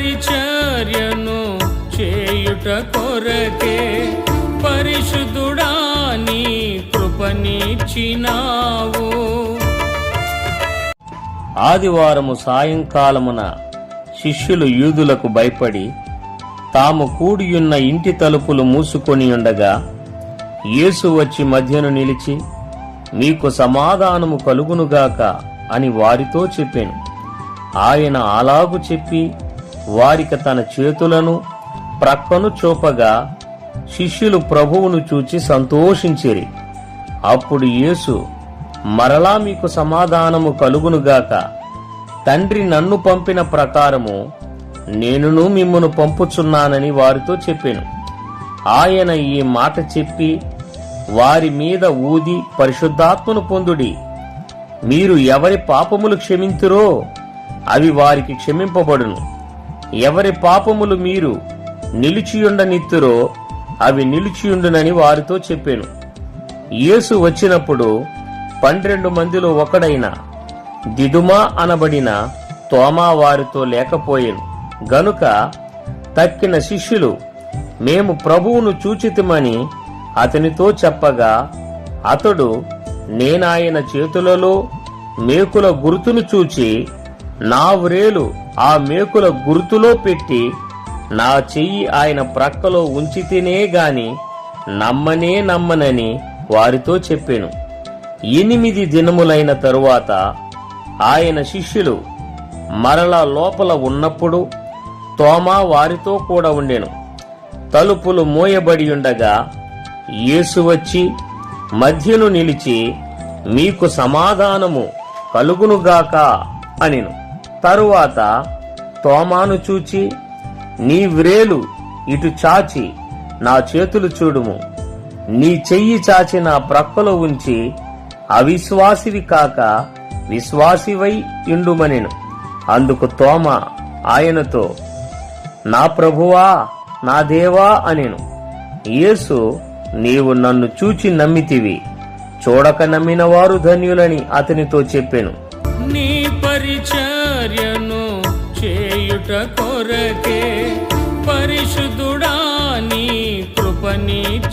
పరిచర్యను చేయుట కొరకే పరిశుద్ధుడా నీ కృపనిచ్చినావు. ఆదివారము సాయంకాలమున శిష్యులు యూదులకు భయపడి తాము కూడియున్న ఇంటి తలుపులు మూసుకొని ఉండగా యేసు వచ్చి మధ్యను నిలిచి మీకు సమాధానము కలుగునుగాక అని వారితో చెప్పాను. ఆయన అలాగు చెప్పి వారికి తన చేతులను ప్రక్కను చూపగా శిష్యులు ప్రభువును చూచి సంతోషించిరి. అప్పుడు యేసు మరలా మీకు సమాధానము కలుగునుగాక తండ్రి నన్ను పంపిన ప్రకారము నేనును మిమ్మను పంపుచున్నానని వారితో చెప్పాను. ఆయన ఈ మాట చెప్పి వారి మీద ఊది పరిశుద్ధాత్మను పొందుడి. మీరు ఎవరి పాపములు క్షమింతురో అవి వారికి క్షమింపబడును. ఎవరి పాపములు మీరు నిలిచియుండనిత్తురో అవి నిలిచియుండునని వారితో చెప్పాను. యేసు వచ్చినప్పుడు పన్నెండు మందిలో ఒకడైన దిదుమా అనబడిన తోమా వారితో లేకపోయాను. గనుక తక్కిన శిష్యులు మేము ప్రభువును చూచితిమని అతనితో చెప్పగా అతడు నేనాయన చేతులలో మేకుల గుర్తును చూచి నా వ్రేలు ఆ మేకుల గుర్తులో పెట్టి నా చెయ్యి ఆయన ప్రక్కలో ఉంచితేనే గాని నమ్మనే నమ్మనని వారితో చెప్పాను. ఎనిమిది దినములైన తరువాత ఆయన శిష్యులు మరలా లోపల ఉన్నప్పుడు తోమా వారితో కూడా ఉండెను. తలుపులు మోయబడి ఉండగా యేసు వచ్చి మధ్యను నిలిచి మీకు సమాధానము కలుగునుగాక అనిను. తరువాత తోమాను చూచి నీ వ్రేలు ఇటు చాచి నా చేతులు చూడుము. నీ చెయ్యి చాచి నా ప్రక్కలో ఉంచి అవిశ్వాసివి కాక విశ్వాసివై ఇండుమనిను అందుకు తోమ ఆయనతో నా ప్రభువా నా దేవా అనిను. యేసు నీవు నన్ను చూచి నమ్మితివి. చూడక నమ్మిన వారు ధన్యులని అతనితో చెప్పెను. నీ పరిచయం చేయుట కొరకే పరిశుద్ధుడా నీ కృపనిచ్చినావు.